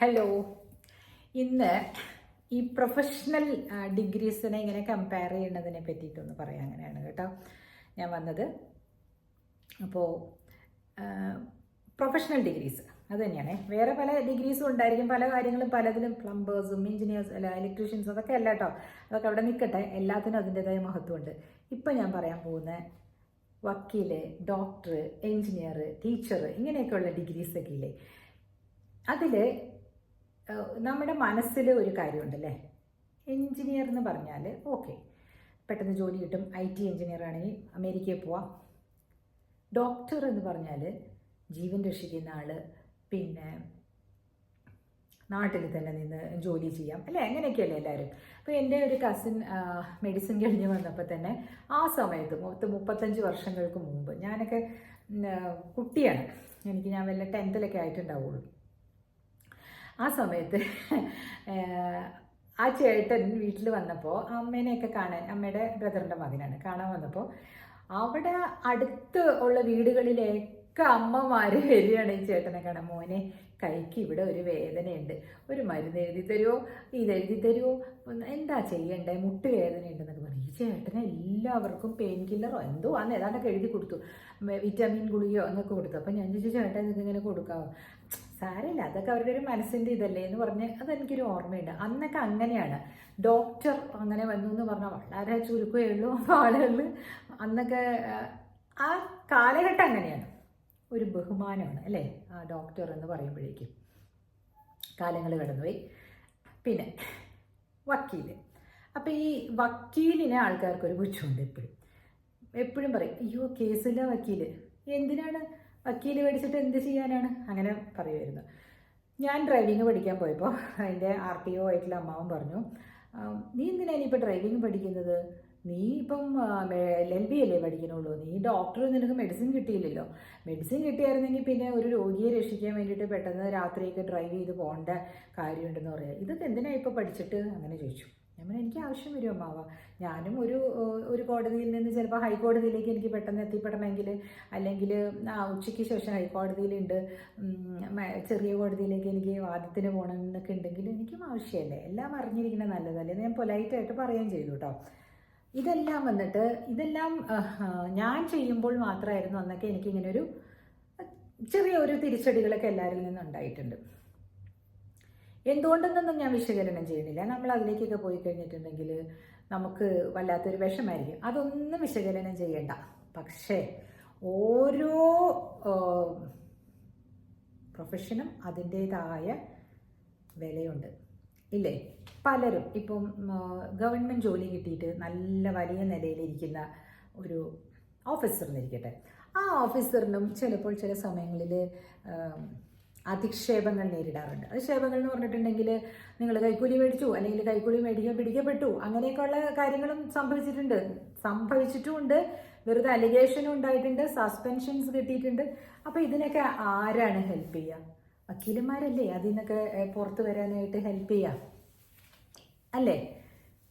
Hello ഇന്ന് ഈ professional ഡിഗ്രീസിനെ ഇങ്ങനെ കമ്പയർ ചെയ്യുന്നതിനെ പറ്റിയിട്ടൊന്ന് പറയാം. അങ്ങനെയാണ് കേട്ടോ. ഞാൻ വന്നത്. അപ്പോൾ പ്രൊഫഷണൽ ഡിഗ്രീസ് അത് തന്നെയാണ് വേറെ പല ഡിഗ്രീസും ഉണ്ടായിരിക്കും. പല കാര്യങ്ങളും പലതിലും പ്ലംബേഴ്സും എഞ്ചിനീയേഴ്സ് അല്ല ഇലക്ട്രീഷ്യൻസും അതൊക്കെ അല്ല കേട്ടോ. അതൊക്കെ അവിടെ നിൽക്കട്ടെ. എല്ലാത്തിനും അതിന്റെതായ മഹത്വമുണ്ട്. ഇപ്പം ഞാൻ പറയാൻ പോകുന്ന വക്കീൽ ഡോക്ടർ എഞ്ചിനീയർ ടീച്ചർ ഇങ്ങനെയൊക്കെയുള്ള ഡിഗ്രീസൊക്കെ ഇല്ലേ? അതിൽ നമ്മുടെ മനസ്സിൽ ഒരു കാര്യമുണ്ടല്ലേ? എഞ്ചിനീയർ എന്ന് പറഞ്ഞാൽ ഓക്കെ. പെട്ടെന്ന് ജോലി കിട്ടും. ഐ ടി എഞ്ചിനീയർ ആണെങ്കിൽ അമേരിക്കയിൽ പോവാം. ഡോക്ടർ എന്ന് പറഞ്ഞാൽ ജീവൻ രക്ഷിക്കുന്ന ആൾ പിന്നെ നാട്ടിൽ തന്നെ നിന്ന് ജോലി ചെയ്യാം. അല്ലേ? അങ്ങനെയൊക്കെയല്ലേ എല്ലാവരും? അപ്പോൾ എന്റെ ഒരു കസിൻ മെഡിസിൻ കഴിഞ്ഞ് വന്നപ്പോൾ തന്നെ ആ സമയത്ത് മൊത്തം മുപ്പത്തഞ്ച് വർഷങ്ങൾക്ക് മുമ്പ് ഞാനൊക്കെ കുട്ടിയാണ്. എനിക്ക് ഞാൻ വല്ല ടെൻത്തിലൊക്കെ ആയിട്ടുണ്ടാവുള്ളൂ. ആ സമയത്ത് ആ ചേട്ടൻ വീട്ടിൽ വന്നപ്പോൾ അമ്മേനെയൊക്കെ കാണാൻ അമ്മയുടെ ബ്രദറിന്റെ മകനാണ് കാണാൻ വന്നപ്പോൾ അവിടെ അടുത്ത് ഉള്ള വീടുകളിലേക്ക് അമ്മമാർ വരികയാണ് ഈ ചേട്ടനെ കാണാൻ. മോനെ കൈക്ക് ഇവിടെ ഒരു വേദനയുണ്ട് ഒരു മരുന്ന് എഴുതി തരുമോ ഇത് എഴുതി തരുമോ എന്താ ചെയ്യണ്ടേ? മുട്ട് വേദനയുണ്ടെന്നൊക്കെ പറഞ്ഞു ഈ ചേട്ടനെ എല്ലാവർക്കും പെയിൻ കില്ലറോ എന്തോ അന്ന് ഏതാണ്ടൊക്കെ എഴുതി കൊടുത്തു. വിറ്റാമിൻ ഗുളികയോ എന്നൊക്കെ കൊടുത്തു. അപ്പം ഞാൻ ചോദിച്ചു ചേട്ടൻ ഇതിങ്ങനെ കൊടുക്കാമോ സാരമില്ല. അതൊക്കെ അവരുടെ ഒരു മനസ്സിന്റെ ഇതല്ലേ എന്ന് പറഞ്ഞ് അതെനിക്കൊരു ഓർമ്മയുണ്ട്. അന്നൊക്കെ അങ്ങനെയാണ്. ഡോക്ടർ അങ്ങനെ വന്നു എന്ന് പറഞ്ഞാൽ വളരെ ചുരുക്കമേ ഉള്ളൂ. ആളുകൾ അന്നൊക്കെ ആ, കാലഘട്ടം അങ്ങനെയാണ്. ഒരു ബഹുമാനമാണ് അല്ലേ? ആ ഡോക്ടർ എന്ന് പറയുമ്പോഴേക്കും കാലങ്ങൾ കടന്നുപോയി. പിന്നെ വക്കീൽ അപ്പം ഈ വക്കീലിനെ ആൾക്കാർക്കൊരു പുച്ഛമുണ്ട് എപ്പോഴും. എപ്പോഴും പറയും അയ്യോ കേസില്ല വക്കീൽ എന്തിനാണ് വക്കീൽ പഠിച്ചിട്ട് എന്ത് ചെയ്യാനാണ്? അങ്ങനെ പറയുമായിരുന്നു ഞാൻ ഡ്രൈവിംഗ് പഠിക്കാൻ പോയപ്പോൾ അതിന്റെ ആർ ടി ഒ ആയിട്ടുള്ള അമ്മാവൻ പറഞ്ഞു നീ എന്തിനാണ് ഇപ്പോൾ ഡ്രൈവിംഗ് പഠിക്കുന്നത്? നീ ഇപ്പം എൽ ബി അല്ലേ പഠിക്കണുള്ളൂ നീ ഡോക്ടർ നിനക്ക് മെഡിസിൻ കിട്ടിയില്ലല്ലോ. മെഡിസിൻ കിട്ടിയായിരുന്നെങ്കിൽ പിന്നെ ഒരു രോഗിയെ രക്ഷിക്കാൻ വേണ്ടിയിട്ട് പെട്ടെന്ന് രാത്രിയൊക്കെ ഡ്രൈവ് ചെയ്ത് പോകേണ്ട കാര്യമുണ്ടെന്ന് പറയാം. ഇതൊക്കെ എന്തിനാണ് ഇപ്പോൾ പഠിച്ചിട്ട്? അങ്ങനെ ചോദിച്ചു. ഞാൻ പറഞ്ഞു, എനിക്ക് ആവശ്യം വരും മാവ ഞാനും ഒരു ഒരു കോടതിയിൽ നിന്ന് ചിലപ്പോൾ ഹൈക്കോടതിയിലേക്ക് എനിക്ക് പെട്ടെന്ന് എത്തിപ്പെടണമെങ്കിൽ അല്ലെങ്കിൽ ആ ഉച്ചയ്ക്ക് ശേഷം ഹൈക്കോടതിയിലുണ്ട്. ചെറിയ കോടതിയിലേക്ക് എനിക്ക് വാദത്തിന് പോകണം എന്നൊക്കെ ഉണ്ടെങ്കിൽ എനിക്കും ആവശ്യമല്ലേ എല്ലാം അറിഞ്ഞിരിക്കുന്നത് നല്ലതല്ലേ? ഞാൻ പൊലൈറ്റായിട്ട് പറയുകയും ചെയ്തു കേട്ടോ. ഇതെല്ലാം വന്നിട്ട് ഇതെല്ലാം ഞാൻ ചെയ്യുമ്പോൾ മാത്രമായിരുന്നു അന്നൊക്കെ എനിക്കിങ്ങനെ ഒരു ചെറിയ ഒരു തിരിച്ചടികളൊക്കെ എല്ലാവരിൽ നിന്നും ഉണ്ടായിട്ടുണ്ട് എന്തുകൊണ്ടെന്നൊന്നും ഞാൻ വിശകലനം ചെയ്യുന്നില്ല. നമ്മൾ അതിലേക്കൊക്കെ പോയി കഴിഞ്ഞിട്ടുണ്ടെങ്കിൽ നമുക്ക് വല്ലാത്തൊരു വിഷമായിരിക്കും. അതൊന്നും വിശകലനം ചെയ്യണ്ട. പക്ഷേ ഓരോ പ്രൊഫഷനും അതിന്റേതായ വിലയുണ്ട്. ഇല്ലേ? പലരും ഇപ്പം ഗവൺമെന്റ് ജോലി കിട്ടിയിട്ട് നല്ല വലിയ നിലയിലിരിക്കുന്ന ഒരു ഓഫീസർ എന്നിരിക്കട്ടെ ആ ഓഫീസറിനും ചിലപ്പോൾ ചില സമയങ്ങളിൽ അധിക്ഷേപങ്ങൾ നേരിടാറുണ്ട്. അധിക്ഷേപങ്ങൾ എന്ന് പറഞ്ഞിട്ടുണ്ടെങ്കിൽ നിങ്ങൾ കൈക്കൂലി മേടിച്ചു അല്ലെങ്കിൽ കൈക്കൂലി മേടിക്കാൻ പിടിക്കപ്പെട്ടു അങ്ങനെയൊക്കെയുള്ള കാര്യങ്ങളും സംഭവിച്ചിട്ടുണ്ട്. സംഭവിച്ചിട്ടുമുണ്ട്. വെറുതെ അലിഗേഷനും ഉണ്ടായിട്ടുണ്ട് സസ്പെൻഷൻസ് കിട്ടിയിട്ടുണ്ട്. അപ്പോൾ ഇതിനൊക്കെ ആരാണ് ഹെൽപ്പ് ചെയ്യുക? വക്കീലന്മാരല്ലേ? അതിൽ നിന്നൊക്കെ പുറത്ത് വരാനായിട്ട് ഹെൽപ്പ് ചെയ്യുക. അല്ലേ?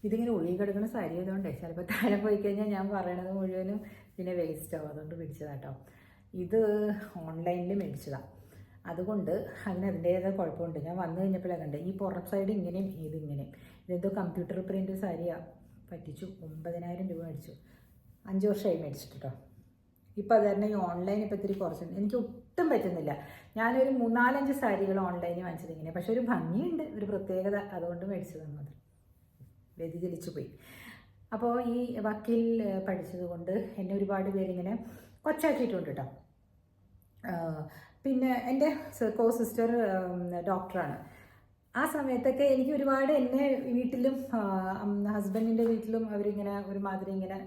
ഇതിങ്ങനെ ഉള്ളിൽ കിടക്കുന്ന സാരി ആയതുകൊണ്ടേ ചിലപ്പോൾ താഴെ പോയി കഴിഞ്ഞാൽ ഞാൻ പറയണത് മുഴുവനും പിന്നെ വേസ്റ്റ് ആവും. അതുകൊണ്ട് പിടിച്ചതാട്ടോ. ഇത് ഓൺലൈനിൽ മേടിച്ചതാണ് അതുകൊണ്ട് അതിന് അതിന്റേതായ കുഴപ്പമുണ്ട്. ഞാൻ വന്നു കഴിഞ്ഞപ്പോഴേ കണ്ടത്. ഈ പുറം സൈഡ് ഇങ്ങനെയും ഇതിങ്ങനെയും ഇതെന്തോ കമ്പ്യൂട്ടർ പ്രിന്റ് സാരിയാണ് പറ്റിച്ചു. ഒമ്പതിനായിരം രൂപ മേടിച്ചു. അഞ്ച് വർഷമായി മേടിച്ചിട്ട് ഇപ്പം അത് തന്നെ ഈ ഓൺലൈൻ ഇപ്പം ഇത്തിരി കുറച്ചുണ്ട് എനിക്ക് ഒട്ടും പറ്റുന്നില്ല. ഞാനൊരു മൂന്നാലഞ്ച് സാരികൾ ഓൺലൈനിൽ വാങ്ങിച്ചത് ഇങ്ങനെ. പക്ഷെ ഒരു ഭംഗിയുണ്ട്. ഒരു പ്രത്യേകത അതുകൊണ്ട് മേടിച്ചതാണ് മാത്രം വ്യതിചലിച്ചു പോയി. അപ്പോൾ ഈ വക്കീൽ പഠിച്ചത് കൊണ്ട് എന്നെ ഒരുപാട് പേരിങ്ങനെ കൊച്ചാക്കിയിട്ടുണ്ട് കേട്ടോ പിന്നെ എന്റെ കോ സിസ്റ്റർ ഡോക്ടറാണ് ആ സമയത്തൊക്കെ എനിക്ക് ഒരുപാട് എന്നെ വീട്ടിലും ഹസ്ബൻഡിന്റെ വീട്ടിലും അവരിങ്ങനെ ഒരുമാതിരി ഇങ്ങനെ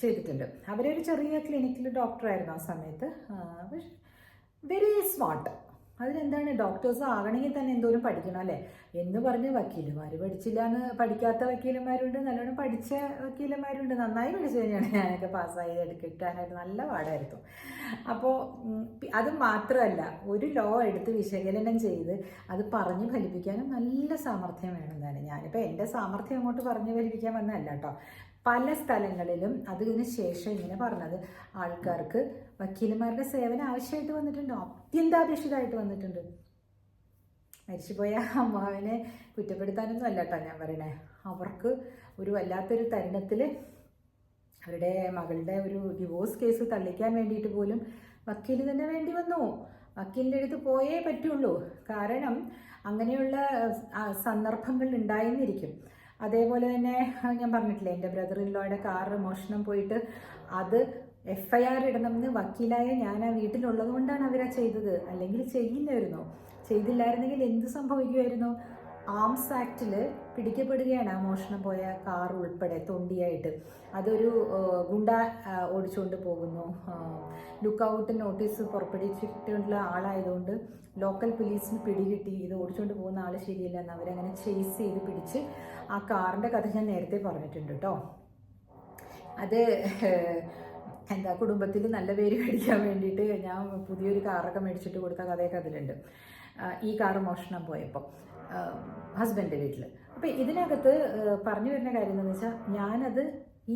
ചെയ്തിട്ടുണ്ട്. അവരൊരു ചെറിയ ക്ലിനിക്കിൽ ഡോക്ടറായിരുന്നു ആ സമയത്ത്. വെരി സ്മാർട്ട് അതിനെന്താണ് ഡോക്ടേഴ്സ് ആകണമെങ്കിൽ തന്നെ എന്തോരം പഠിക്കണം അല്ലേ? എന്ന് പറഞ്ഞ് വക്കീലുമാർ പഠിച്ചില്ല എന്ന് പഠിക്കാത്ത വക്കീലന്മാരുണ്ട്. നല്ലോണം പഠിച്ച വക്കീലന്മാരുണ്ട്. നന്നായി പഠിച്ചു തന്നെയാണ് ഞാനൊക്കെ പാസ്സായത്. കിട്ടാനായിട്ട് നല്ല പാടായിരുന്നു. അപ്പോൾ അത് മാത്രമല്ല ഒരു ലോ എടുത്ത് വിശകലനം ചെയ്ത് അത് പറഞ്ഞ് ഫലിപ്പിക്കാനും നല്ല സാമർഥ്യം വേണമെന്നാണ് ഞാനിപ്പോൾ എന്റെ സാമർഥ്യം അങ്ങോട്ട് പറഞ്ഞ് ഫലിപ്പിക്കാൻ വന്നതല്ല കേട്ടോ. പല സ്ഥലങ്ങളിലും അതിന് ശേഷം ഇങ്ങനെ പറഞ്ഞത്. ആൾക്കാർക്ക് വക്കീലന്മാരുടെ സേവനം ആവശ്യമായിട്ട് വന്നിട്ടുണ്ട്. അത്യന്താപേക്ഷിതമായിട്ട് വന്നിട്ടുണ്ട്. മരിച്ചുപോയ അമ്മാവിനെ കുറ്റപ്പെടുത്താനൊന്നും അല്ല കേട്ടോ ഞാൻ പറയണേ. അവർക്ക് ഒരു വല്ലാത്തൊരു തരുണത്തിൽ അവരുടെ മകളുടെ ഒരു ഡിവോഴ്സ് കേസ് തള്ളിക്കാൻ വേണ്ടിയിട്ട് പോലും വക്കീൽ തന്നെ വേണ്ടി വന്നു. വക്കീലിന്റെ അടുത്ത് പോയേ പറ്റുള്ളൂ. കാരണം അങ്ങനെയുള്ള സന്ദർഭങ്ങൾ ഉണ്ടായിരുന്നിരിക്കും. അതേപോലെ തന്നെ ഞാൻ പറഞ്ഞിട്ടില്ലേ എന്റെ ബ്രദർ ഇല്ലോയുടെ കാർ മോഷണം പോയിട്ട് അത് എഫ് ഐ ആർ ഇടണമെന്ന് വക്കീലായ ഞാൻ ആ വീട്ടിലുള്ളത് കൊണ്ടാണ് അവരാ ചെയ്തത്. അല്ലെങ്കിൽ ചെയ്യില്ലായിരുന്നു? ചെയ്തില്ലായിരുന്നെങ്കിൽ എന്ത് സംഭവിക്കുമായിരുന്നു? ആംസ് ആക്റ്റിൽ പിടിക്കപ്പെടുകയാണ് ആ മോഷണം പോയ കാർ ഉൾപ്പെടെ തൊണ്ടിയായിട്ട്. അതൊരു ഗുണ്ട ഓടിച്ചുകൊണ്ട് പോകുന്നു. ലുക്ക് ഔട്ട് നോട്ടീസ് പുറപ്പെടുവിച്ചിട്ടുള്ള ആളായതുകൊണ്ട് ലോക്കൽ പോലീസിന് പിടികിട്ടി. ഇത് ഓടിച്ചുകൊണ്ട് പോകുന്ന ആൾ ശരിയല്ല എന്ന് അവരങ്ങനെ ചേസ് ചെയ്ത് പിടിച്ച് ആ കാറിന്റെ കഥ ഞാൻ നേരത്തെ പറഞ്ഞിട്ടുണ്ട് കേട്ടോ അത് എന്താ കുടുംബത്തിൽ നല്ല പേര് മേടിക്കാൻ വേണ്ടിയിട്ട് ഞാൻ പുതിയൊരു കാറൊക്കെ മേടിച്ചിട്ട് കൊടുത്ത കഥയൊക്കെ അതിലുണ്ട്. ഈ കാർ മോഷണം പോയപ്പോൾ ഹസ്ബൻഡിന്റെ വീട്ടിൽ. അപ്പോൾ ഇതിനകത്ത് പറഞ്ഞു വരുന്ന കാര്യം എന്താണെന്ന് വെച്ചാൽ ഞാനത്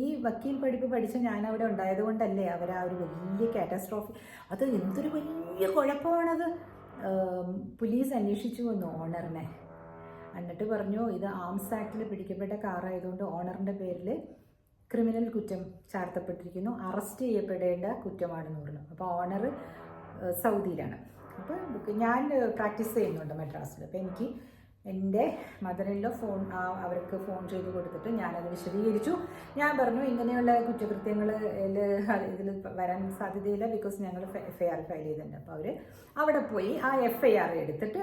ഈ വക്കീൽ പഠിപ്പ് പഠിച്ച ഞാൻ അവിടെ ഉണ്ടായത് കൊണ്ടല്ലേ അവർ ആ ഒരു വലിയ കാറ്റസ്ട്രോഫി അത് എന്തൊരു വലിയ കുഴപ്പമാണത്. പോലീസ് അന്വേഷിച്ചു വന്നു ഓണറിനെ. എന്നിട്ട് പറഞ്ഞു ഇത് ആംസ് ആക്ടിൽ പിടിക്കപ്പെട്ട കാറായതുകൊണ്ട് ഓണറിന്റെ പേരിൽ ക്രിമിനൽ കുറ്റം ചാർത്തപ്പെട്ടിരിക്കുന്നു. അറസ്റ്റ് ചെയ്യപ്പെടേണ്ട കുറ്റമാണെന്ന് പറഞ്ഞു. അപ്പോൾ ഓണർ സൗദിയിലാണ്. അപ്പോൾ ഞാൻ പ്രാക്ടീസ് ചെയ്യുന്നുണ്ട് മദ്രാസിൽ. അപ്പോൾ എനിക്ക് എന്റെ മദറിലോ ഫോൺ അവർക്ക് ഫോൺ ചെയ്ത് കൊടുത്തിട്ട് ഞാനത് വിശദീകരിച്ചു. ഞാൻ പറഞ്ഞു ഇങ്ങനെയുള്ള കുറ്റകൃത്യങ്ങൾ ഇതിൽ വരാൻ സാധ്യതയില്ല ബിക്കോസ് ഞങ്ങൾ എഫ് ഐ ആർ ഫയൽ ചെയ്തിട്ടുണ്ട്. അപ്പോൾ അവർ അവിടെ പോയി ആ എഫ് ഐ ആർ എടുത്തിട്ട്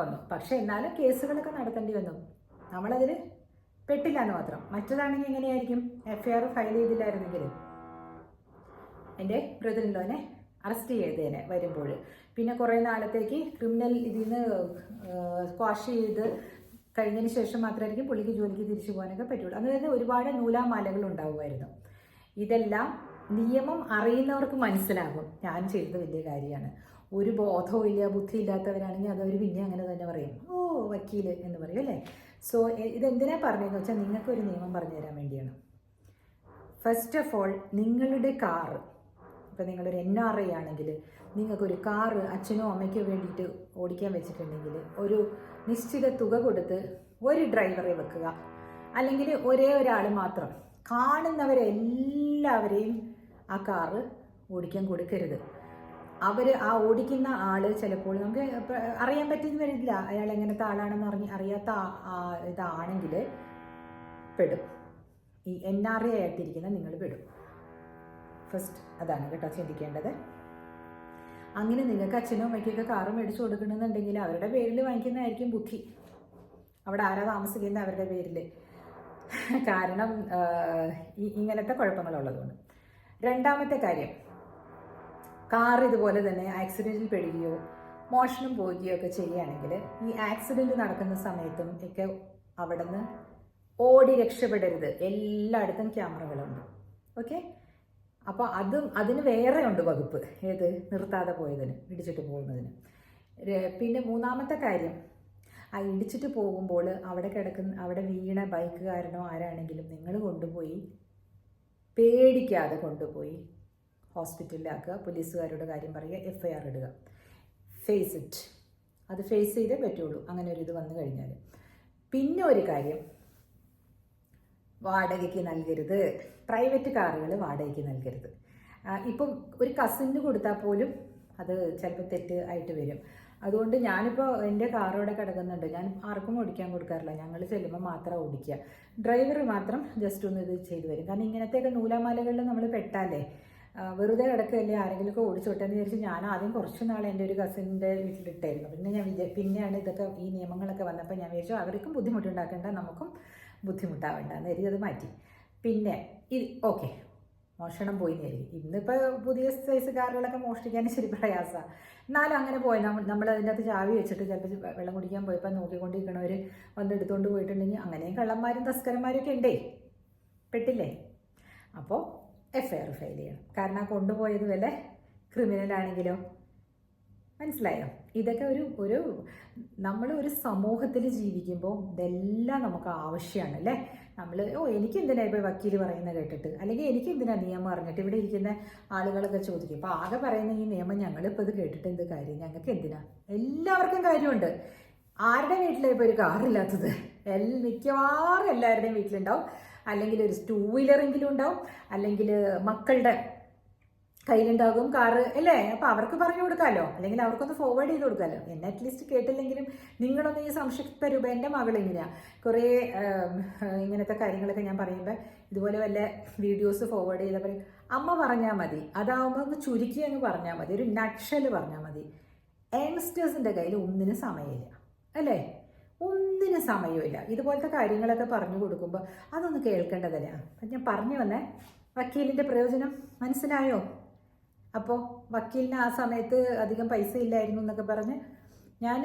വന്നു. പക്ഷേ എന്നാലും കേസുകളൊക്കെ നടത്തേണ്ടി വന്നു. നമ്മളതിൽ പെട്ടില്ല എന്ന് മാത്രം. മറ്റതാണെങ്കിൽ എങ്ങനെയായിരിക്കും? എഫ് ഐ ആർ ഫയൽ ചെയ്തില്ലായിരുന്നെങ്കിൽ എന്റെ ബ്രദറിൻലോനെ അറസ്റ്റ് ചെയ്തേനെ വരുമ്പോൾ പിന്നെ കുറേ നാളത്തേക്ക് ക്രിമിനൽ ഇതിൽ നിന്ന് സ്ക്വാഷ് ചെയ്ത് കഴിഞ്ഞതിന് ശേഷം മാത്രമായിരിക്കും പുള്ളിക്ക് ജോലിക്ക് തിരിച്ചു പോകാനൊക്കെ പറ്റുള്ളൂ. അതായത് ഒരുപാട് നൂലാമാലകൾ ഉണ്ടാവുമായിരുന്നു. ഇതെല്ലാം നിയമം അറിയുന്നവർക്ക് മനസ്സിലാകും. ഞാൻ ചെയ്തത് വലിയ കാര്യമാണ്. ഒരു ബോധവും ഇല്ല ബുദ്ധി ഇല്ലാത്തവരാണെങ്കിൽ അതവർ പിന്നെ അങ്ങനെ തന്നെ പറയും. ഓ വക്കീൽ എന്ന് പറയും അല്ലേ? സോ ഇതെന്തിനാ പറഞ്ഞതെന്ന് വെച്ചാൽ നിങ്ങൾക്ക് ഒരു നിയമം പറഞ്ഞു തരാൻ വേണ്ടിയാണ്. ഫസ്റ്റ് ഓഫ് ഓൾ നിങ്ങളുടെ കാറ് ഇപ്പം നിങ്ങളൊരു എൻ ആർ ഐ ആണെങ്കിൽ നിങ്ങൾക്കൊരു കാറ് അച്ഛനോ അമ്മയ്ക്കോ വേണ്ടിയിട്ട് ഓടിക്കാൻ വെച്ചിട്ടുണ്ടെങ്കിൽ ഒരു നിശ്ചിത തുക കൊടുത്ത് ഒരു ഡ്രൈവറെ വെക്കുക. അല്ലെങ്കിൽ ഒരേ ഒരാൾ മാത്രം. കാണുന്നവരെല്ലാവരെയും ആ കാറ് ഓടിക്കാൻ കൊടുക്കരുത്. അവർ ആ ഓടിക്കുന്ന ആൾ ചിലപ്പോൾ നമുക്ക് അറിയാൻ പറ്റുന്ന വരില്ല. അയാൾ എങ്ങനത്തെ ആളാണെന്ന് അറിഞ്ഞ് അറിയാത്ത ഇതാണെങ്കിൽ പെടും. ഈ എൻ ആർ എ ആയിട്ടിരിക്കുന്ന നിങ്ങൾ പെടും. ഫസ്റ്റ് അതാണ് കേട്ടോ ചിന്തിക്കേണ്ടത്. അങ്ങനെ നിങ്ങൾക്ക് അച്ഛനും അമ്മയ്ക്കൊക്കെ കാറ് മേടിച്ചു കൊടുക്കണമെന്നുണ്ടെങ്കിൽ അവരുടെ പേരിൽ വാങ്ങിക്കുന്നതായിരിക്കും ബുദ്ധി. അവിടെ ആരാ താമസിക്കുന്നത് അവരുടെ പേരിൽ. കാരണം ഇങ്ങനത്തെ കുഴപ്പങ്ങളുള്ളതുകൊണ്ട്. രണ്ടാമത്തെ കാര്യം കാർ ഇതുപോലെ തന്നെ ആക്സിഡന്റിൽ പെടുകയോ മോഷണം പോവുകയോ ഒക്കെ ചെയ്യുകയാണെങ്കിൽ ഈ ആക്സിഡന്റ് നടക്കുന്ന സമയത്തും ഒക്കെ അവിടെ നിന്ന് ഓടി രക്ഷപ്പെടരുത്. എല്ലായിടത്തും ക്യാമറകളുണ്ട്. ഓക്കെ? അപ്പോൾ അതും അതിന് വേറെ ഉണ്ട് വകുപ്പ്. ഏത്? നിർത്താതെ പോയതിന് ഇടിച്ചിട്ട് പോകുന്നതിന്. പിന്നെ മൂന്നാമത്തെ കാര്യം ആ ഇടിച്ചിട്ട് പോകുമ്പോൾ അവിടെ കിടക്കുന്ന അവിടെ വീണ ബൈക്കുകാരനോ ആരാണെങ്കിലും നിങ്ങൾ കൊണ്ടുപോയി പേടിക്കാതെ കൊണ്ടുപോയി ഹോസ്പിറ്റലിലാക്കുക പോലീസുകാരുടെ കാര്യം പറയുക എഫ് ഐ ആർ ഇടുക. ഫേസ് ഇറ്റ് അത് ഫേസ് ചെയ്തേ പറ്റുള്ളൂ. അങ്ങനെ ഒരു ഇത് വന്നു കഴിഞ്ഞാൽ പിന്നെ ഒരു കാര്യം വാടകയ്ക്ക് നൽകരുത്. പ്രൈവറ്റ് കാറുകൾ വാടകയ്ക്ക് നൽകരുത്. ഇപ്പം ഒരു കസിന് കൊടുത്താൽ പോലും അത് ചിലപ്പോൾ തെറ്റ് ആയിട്ട് വരും. അതുകൊണ്ട് ഞാനിപ്പോൾ എന്റെ കാറോടെ കിടക്കുന്നുണ്ട്. ഞാൻ ആർക്കും ഓടിക്കാൻ കൊടുക്കാറില്ല. ഞങ്ങൾ ചെല്ലുമ്പോൾ മാത്രം ഓടിക്കുക. ഡ്രൈവർ മാത്രം ജസ്റ്റ് ഒന്ന് ഇത് ചെയ്തു വരും. കാരണം ഇങ്ങനത്തെയൊക്കെ നൂലാമാലകളിൽ നമ്മൾ പെട്ടാലേ വെറുതെ കിടക്കുകയല്ലേ ആരെങ്കിലുമൊക്കെ ഓടിച്ചോട്ടെ വിചാരിച്ച് ഞാൻ ആദ്യം കുറച്ച് നാൾ എന്റെ ഒരു കസിന്റെ വീട്ടിലിട്ടായിരുന്നു. പിന്നെ ഞാൻ വിചാ പിന്നെയാണ് ഇതൊക്കെ ഈ നിയമങ്ങളൊക്കെ വന്നപ്പോൾ ഞാൻ വിചാരിച്ചു അവർക്കും ബുദ്ധിമുട്ടുണ്ടാക്കേണ്ട നമുക്കും ബുദ്ധിമുട്ടാവേണ്ട എന്ന് കരുതി അത് മാറ്റി. പിന്നെ ഇത് ഓക്കെ. മോഷണം പോയി നേരി ഇന്നിപ്പോൾ പുതിയ സൈസ് കാറുകളൊക്കെ മോഷ്ടിക്കാൻ ശരി പ്രയാസമാണ് എന്നാലും അങ്ങനെ പോയി. നമ്മൾ അതിന്റെ അകത്ത് ചാവി വെച്ചിട്ട് ചിലപ്പോൾ വെള്ളം കുടിക്കാൻ പോയപ്പോൾ നോക്കിക്കൊണ്ടിരിക്കണവർ വന്ന് എടുത്തുകൊണ്ട് പോയിട്ടുണ്ടെങ്കിൽ അങ്ങനെയും കള്ളന്മാരും തസ്കരന്മാരും ഒക്കെ ഉണ്ടേ. പെട്ടില്ലേ? അപ്പോൾ എഫ് ഐ ആർ ഫയൽ ചെയ്യണം. കാരണം ആ കൊണ്ടുപോയത് വല്ല ക്രിമിനലാണെങ്കിലോ മനസ്സിലായോ? ഇതൊക്കെ ഒരു ഒരു നമ്മൾ ഒരു സമൂഹത്തിൽ ജീവിക്കുമ്പോൾ ഇതെല്ലാം നമുക്ക് ആവശ്യമാണ് അല്ലേ? നമ്മൾ ഓ എനിക്ക് എന്തിനാ ഇപ്പോൾ വക്കീൽ പറയുന്നത് കേട്ടിട്ട്? അല്ലെങ്കിൽ എനിക്ക് എന്തിനാ നിയമം അറിഞ്ഞിട്ട് ഇവിടെ ഇരിക്കുന്ന ആളുകളൊക്കെ ചോദിക്കും? അപ്പോൾ ആകെ പറയുന്ന ഈ നിയമം ഞങ്ങളിപ്പോൾ ഇത് കേട്ടിട്ട് എന്ത് കാര്യം? ഞങ്ങൾക്ക് എന്തിനാ? എല്ലാവർക്കും കാര്യമുണ്ട്. ആരുടെ വീട്ടിലാണ് ഇപ്പോൾ ഒരു കാറില്ലാത്തത് എൽ മിക്കവാറും എല്ലാവരുടെയും വീട്ടിലുണ്ടാവും. അല്ലെങ്കിൽ ഒരു ടൂ വീലറെങ്കിലും ഉണ്ടാവും. അല്ലെങ്കിൽ മക്കളുടെ കയ്യിലുണ്ടാകും കാറ് അല്ലേ? അപ്പോൾ അവർക്ക് പറഞ്ഞു കൊടുക്കാമല്ലോ അല്ലെങ്കിൽ അവർക്കൊന്ന് ഫോർവേഡ് ചെയ്ത് കൊടുക്കാമല്ലോ എന്നെ അറ്റ്ലീസ്റ്റ് കേട്ടില്ലെങ്കിലും നിങ്ങളൊന്ന് ഈ സംക്ഷിപ്ത രൂപ എന്റെ മകൾ എങ്ങനെയാണ് കുറേ ഇങ്ങനത്തെ കാര്യങ്ങളൊക്കെ ഞാൻ പറയുമ്പോൾ ഇതുപോലെ വല്ല വീഡിയോസ് ഫോർവേഡ് പറയും അമ്മ പറഞ്ഞാൽ മതി. അതാവുമ്പോൾ ഒന്ന് ചുരുക്കി അങ്ങ് പറഞ്ഞാൽ മതി. ഒരു നക്ഷൽ പറഞ്ഞാൽ മതി. യങ്സ്റ്റേഴ്സിന്റെ കയ്യിൽ ഒന്നിനും സമയമില്ല. അല്ലേ? ഒന്നിനും സമയമില്ല. ഇതുപോലത്തെ കാര്യങ്ങളൊക്കെ പറഞ്ഞു കൊടുക്കുമ്പോൾ അതൊന്ന് കേൾക്കേണ്ടതല്ല? ഞാൻ പറഞ്ഞു വന്നേ. വക്കീലിന്റെ പ്രയോജനം മനസ്സിലായോ? അപ്പോൾ വക്കീലിന് ആ സമയത്ത് അധികം പൈസ ഇല്ലായിരുന്നു എന്നൊക്കെ പറഞ്ഞ് ഞാൻ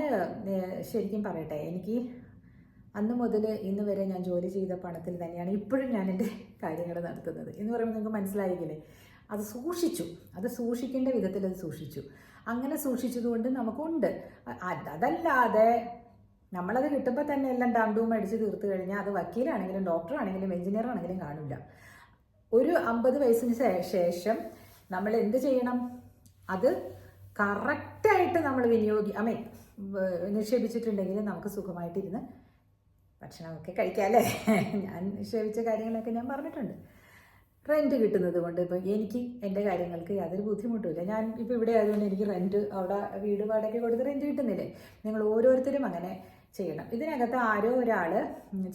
ശരിക്കും പറയട്ടെ എനിക്ക് അന്ന് മുതൽ ഇന്ന് വരെ ഞാൻ ജോലി ചെയ്ത പണത്തിൽ തന്നെയാണ് ഇപ്പോഴും ഞാൻ എന്റെ കാര്യങ്ങൾ നടത്തുന്നത്. എന്ന് പറയുമ്പോൾ നിങ്ങൾക്ക് മനസ്സിലായില്ലേ അത് സൂക്ഷിച്ചു. അത് സൂക്ഷിക്കേണ്ട വിധത്തിൽ അത് സൂക്ഷിച്ചു. അങ്ങനെ സൂക്ഷിച്ചതുകൊണ്ട് നമുക്കുണ്ട്. അതല്ലാതെ നമ്മളത് കിട്ടുമ്പോൾ തന്നെ എല്ലാം ഡാണ്ടും അടിച്ച് തീർത്ത് കഴിഞ്ഞാൽ അത് വക്കീലാണെങ്കിലും ഡോക്ടറാണെങ്കിലും എഞ്ചിനീയറാണെങ്കിലും കാണില്ല. ഒരു അമ്പത് വയസ്സിന് ശേഷം നമ്മൾ എന്ത് ചെയ്യണം? അത് കറക്റ്റായിട്ട് നമ്മൾ വിനിയോഗി അമ്മേ നിക്ഷേപിച്ചിട്ടുണ്ടെങ്കിൽ നമുക്ക് സുഖമായിട്ടിരുന്ന് ഭക്ഷണമൊക്കെ കഴിക്കാം അല്ലേ? ഞാൻ നിക്ഷേപിച്ച കാര്യങ്ങളൊക്കെ ഞാൻ പറഞ്ഞിട്ടുണ്ട്. റെന്റ് കിട്ടുന്നത് കൊണ്ട് ഇപ്പോൾ എനിക്ക് എന്റെ കാര്യങ്ങൾക്ക് യാതൊരു ബുദ്ധിമുട്ടുമില്ല ഞാൻ ഇപ്പോൾ ഇവിടെ ആയതുകൊണ്ട് എനിക്ക് റെന്റ് അവിടെ വീട് വാടക കൊടുത്ത് റെന്റ് കിട്ടുന്നില്ലേ? നിങ്ങൾ ഓരോരുത്തരും അങ്ങനെ ചെയ്യണം. ഇതിനകത്ത് ആരോ ഒരാൾ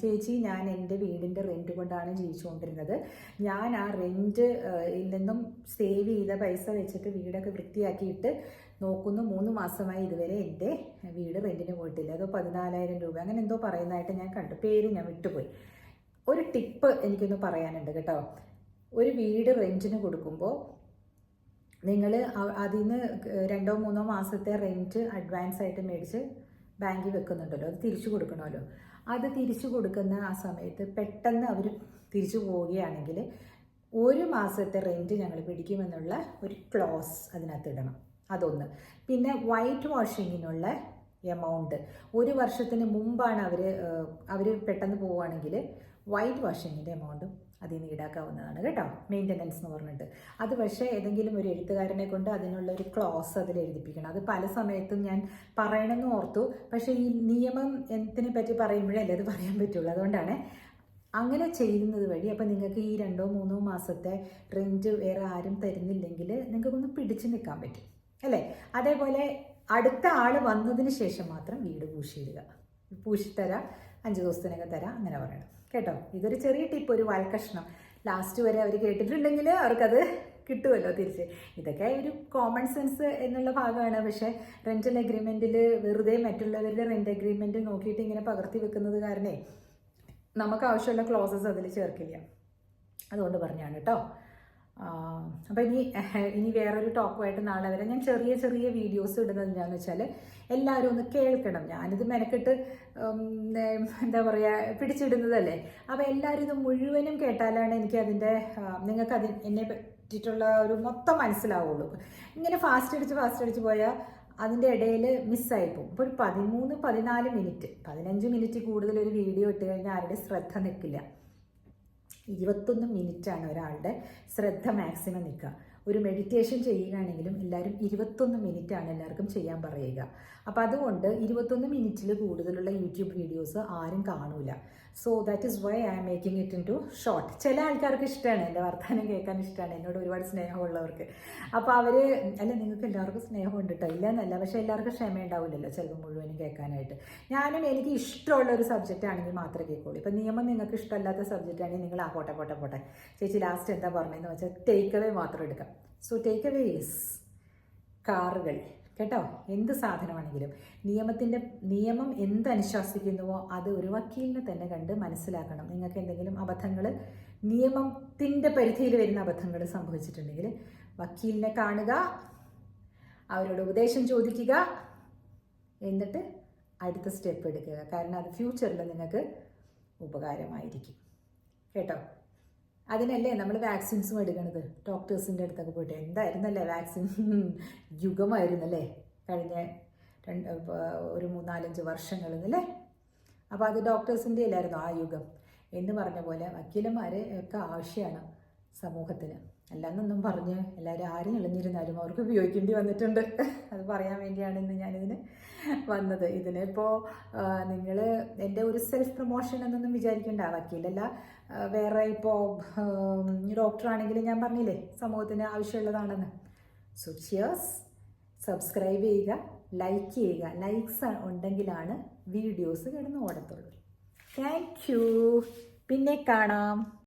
ചേച്ചി ഞാൻ എന്റെ വീടിന്റെ റെന്റ് കൊണ്ടാണ് ജീവിച്ചുകൊണ്ടിരുന്നത്. ഞാൻ ആ റെന്റ് നിന്നും സേവ് ചെയ്ത പൈസ വെച്ചിട്ട് വീടൊക്കെ വൃത്തിയാക്കിയിട്ട് നോക്കുന്നു. മൂന്ന് മാസമായി ഇതുവരെ എന്റെ വീട് റെന്റിന് പോയിട്ടില്ല. അതോ പതിനാലായിരം രൂപ. അങ്ങനെ എന്തോ പറയുന്നതായിട്ട് ഞാൻ കണ്ടു. പേര് ഞാൻ വിട്ടുപോയി. ഒരു ടിപ്പ് എനിക്കൊന്ന് പറയാനുണ്ട് കേട്ടോ. ഒരു വീട് റെന്റിന് കൊടുക്കുമ്പോൾ നിങ്ങൾ അതിൽ നിന്ന് രണ്ടോ മൂന്നോ മാസത്തെ റെന്റ് അഡ്വാൻസ് ആയിട്ട് മേടിച്ച് ബാങ്കിൽ വെക്കുന്നുണ്ടല്ലോ. അത് തിരിച്ചു കൊടുക്കണമല്ലോ. അത് തിരിച്ചു കൊടുക്കുന്ന ആ സമയത്ത് പെട്ടെന്ന് അവർ തിരിച്ചു പോവുകയാണെങ്കിൽ ഒരു മാസത്തെ റെന്റ് ഞങ്ങൾ പിടിക്കുമെന്നുള്ള ഒരു ക്ലോസ് അതിനകത്ത് ഇടണം. അതൊന്ന്. പിന്നെ വൈറ്റ് വാഷിങ്ങിനുള്ള എമൗണ്ട് ഒരു വർഷത്തിന് മുമ്പാണ് അവർ അവർ പെട്ടെന്ന് പോവുകയാണെങ്കിൽ വൈറ്റ് വാഷിങ്ങിന്റെ എമൗണ്ടും അതിൽ നിന്ന് ഈടാക്കാവുന്നതാണ് കേട്ടോ. മെയിന്റനൻസ് എന്ന് പറഞ്ഞിട്ട്. അത് പക്ഷേ ഏതെങ്കിലും ഒരു എഴുത്തുകാരനെ കൊണ്ട് അതിനുള്ള ഒരു ക്ലോസ് അതിൽ എഴുതിപ്പിക്കണം. അത് പല സമയത്തും ഞാൻ പറയണമെന്ന് ഓർത്തു. പക്ഷേ ഈ നിയമം എന്തിനെ പറ്റി പറയുമ്പോഴല്ലേ അത് പറയാൻ പറ്റുള്ളൂ. അതുകൊണ്ടാണ് അങ്ങനെ ചെയ്യുന്നത് വഴി അപ്പോൾ നിങ്ങൾക്ക് ഈ രണ്ടോ മൂന്നോ മാസത്തെ റെന്റ് വേറെ ആരും തരുന്നില്ലെങ്കിൽ നിങ്ങൾക്കൊന്ന് പിടിച്ചു നിൽക്കാൻ പറ്റും. അല്ലേ? അതേപോലെ അടുത്ത ആൾ വന്നതിന് ശേഷം മാത്രം വീട് പൂശിയിടുക. പൂശിത്തരാം അഞ്ച് ദിവസത്തിനൊക്കെ തരാം അങ്ങനെ പറയണം. കേട്ടോ? ഇതൊരു ചെറിയ ടിപ്പ് ഒരു വാൽക്കഷ്ണം ലാസ്റ്റ് വരെ അവർ കേട്ടിട്ടുണ്ടെങ്കിൽ അവർക്കത് കിട്ടുമല്ലോ തിരിച്ച്. ഇതൊക്കെ ഒരു കോമൺ സെൻസ് എന്നുള്ള ഭാഗമാണ്. പക്ഷേ റെന്റൽ അഗ്രിമെന്റിൽ വെറുതെ മറ്റുള്ളവരുടെ റെന്റ് അഗ്രിമെന്റ് നോക്കിയിട്ട് ഇങ്ങനെ പകർത്തി വെക്കുന്നത് കാരണേ നമുക്ക് ആവശ്യമുള്ള ക്ലോസസ് അതിൽ ചേർക്കില്ല. അതുകൊണ്ട് പറഞ്ഞാണ് കേട്ടോ. അപ്പോൾ ഇനി ഇനി വേറൊരു ടോക്കുമായിട്ട് നാളെ വരെ. ഞാൻ ചെറിയ ചെറിയ വീഡിയോസ് ഇടുന്നത് എന്താണെന്ന് വെച്ചാൽ എല്ലാവരും ഒന്ന് കേൾക്കണം. ഞാനിത് മെനക്കെട്ട് എന്താ പറയുക പിടിച്ചിടുന്നതല്ലേ. അപ്പോൾ എല്ലാവരും ഇത് മുഴുവനും കേട്ടാലാണ് എനിക്ക് അതിന്റെ നിങ്ങൾക്ക് അതിന് എന്നെ പറ്റിയിട്ടുള്ള ഒരു മൊത്തം മനസ്സിലാവുള്ളൂ. ഇങ്ങനെ ഫാസ്റ്റ് അടിച്ച് ഫാസ്റ്റ് അടിച്ച് പോയാൽ അതിന്റെ ഇടയിൽ മിസ്സായി പോകും. ഇപ്പോൾ ഒരു പതിമൂന്ന് പതിനാല് മിനിറ്റ് പതിനഞ്ച് മിനിറ്റ് കൂടുതൽ ഒരു വീഡിയോ ഇട്ട് കഴിഞ്ഞാൽ ആരുടെ ശ്രദ്ധ നിൽക്കില്ല. ഇരുപത്തൊന്ന് മിനിറ്റാണ് ഒരാളുടെ ശ്രദ്ധ മാക്സിമം നിൽക്കുക. ഒരു മെഡിറ്റേഷൻ ചെയ്യുകയാണെങ്കിലും എല്ലാവരും ഇരുപത്തൊന്ന് ആണ് എല്ലാവർക്കും ചെയ്യാൻ പറയുക. അപ്പോൾ അതുകൊണ്ട് ഇരുപത്തൊന്ന് മിനിറ്റിൽ കൂടുതലുള്ള യൂട്യൂബ് വീഡിയോസ് ആരും കാണൂല. So that is why I'm making it into short ചില ആൾക്കാർക്ക് ഇഷ്ടമാണ് എന്റെ വർത്തമാനം കേൾക്കാൻ ഇഷ്ടമാണ് എന്നോട് ഒരുപാട് സ്നേഹമുള്ളവർക്ക്. അപ്പോൾ അവർ അല്ല നിങ്ങൾക്ക് എല്ലാവർക്കും സ്നേഹമുണ്ട് കേട്ടോ ഇല്ല എന്നല്ല പക്ഷേ എല്ലാവർക്കും ക്ഷമ ഉണ്ടാവില്ലല്ലോ ചിലപ്പോൾ മുഴുവനും കേൾക്കാനായിട്ട്. ഞാനും എനിക്ക് ഇഷ്ടമുള്ള ഒരു സബ്ജക്റ്റ് ആണെങ്കിൽ മാത്രമേ കേൾക്കുള്ളൂ. ഇപ്പം നിയമം നിങ്ങൾക്ക് ഇഷ്ടമല്ലാത്ത സബ്ജക്റ്റ് ആണെങ്കിൽ നിങ്ങൾ ആ പോട്ടെ പോട്ടെ പോട്ടെ. ചേച്ചി ലാസ്റ്റ് എന്താ പറഞ്ഞതെന്ന് വെച്ചാൽ ടേക്ക് അവേ മാത്രം എടുക്കാം. സോ ടേക്ക് അവേ കാറുകൾ. കേട്ടോ? എന്ത് സാധനമാണെങ്കിലും. നിയമത്തിന്റെ നിയമം എന്ത് അനുശാസിക്കുന്നുവോ അത് ഒരു വക്കീലിനെ തന്നെ കണ്ട് മനസ്സിലാക്കണം. നിങ്ങൾക്ക് എന്തെങ്കിലും അബദ്ധങ്ങൾ നിയമത്തിന്റെ പരിധിയിൽ വരുന്ന അബദ്ധങ്ങൾ സംഭവിച്ചിട്ടുണ്ടെങ്കിൽ വക്കീലിനെ കാണുക അവരോട് ഉപദേശം ചോദിക്കുക എന്നിട്ട് അടുത്ത സ്റ്റെപ്പ് എടുക്കുക. കാരണം അത് ഫ്യൂച്ചറിൽ നിങ്ങൾക്ക് ഉപകാരമായിരിക്കും. കേട്ടോ? അതിനല്ലേ നമ്മൾ വാക്സിൻസും എടുക്കണത്? ഡോക്ടേഴ്സിന്റെ അടുത്തൊക്കെ പോയിട്ട്. എന്തായിരുന്നല്ലേ വാക്സിൻ? യുഗമായിരുന്നല്ലേ? കഴിഞ്ഞ രണ്ട് ഒരു മൂന്നാലഞ്ച് വർഷങ്ങളിൽ നിന്നല്ലേ അപ്പോൾ അത് ഡോക്ടേഴ്സിന്റെ അല്ലായിരുന്നു ആ യുഗം. എന്ന് പറഞ്ഞ പോലെ വക്കീലന്മാരെ ഒക്കെ ആവശ്യമാണ് സമൂഹത്തിന്. അല്ലാന്നൊന്നും പറഞ്ഞ് എല്ലാവരും ആരും ഇളഞ്ഞിരുന്നാലും അവർക്ക് ഉപയോഗിക്കേണ്ടി വന്നിട്ടുണ്ട്. അത് പറയാൻ വേണ്ടിയാണ് ഇന്ന് ഞാനിതിന് വന്നത്. ഇതിനിപ്പോൾ നിങ്ങൾ എന്റെ ഒരു സെൽഫ് പ്രൊമോഷൻ എന്നൊന്നും വിചാരിക്കേണ്ട. വക്കീലല്ല വേറെ ഇപ്പോൾ ഡോക്ടറാണെങ്കിലും ഞാൻ പറഞ്ഞില്ലേ സമൂഹത്തിന് ആവശ്യമുള്ളതാണെന്ന്. സോ ചിയേഴ്സ് സബ്സ്ക്രൈബ് ചെയ്യുക ലൈക്ക് ചെയ്യുക. ലൈക്സ് ഉണ്ടെങ്കിലാണ് വീഡിയോസ് കിടന്ന് ഓടത്തുള്ളൂ. താങ്ക് യു പിന്നെ കാണാം.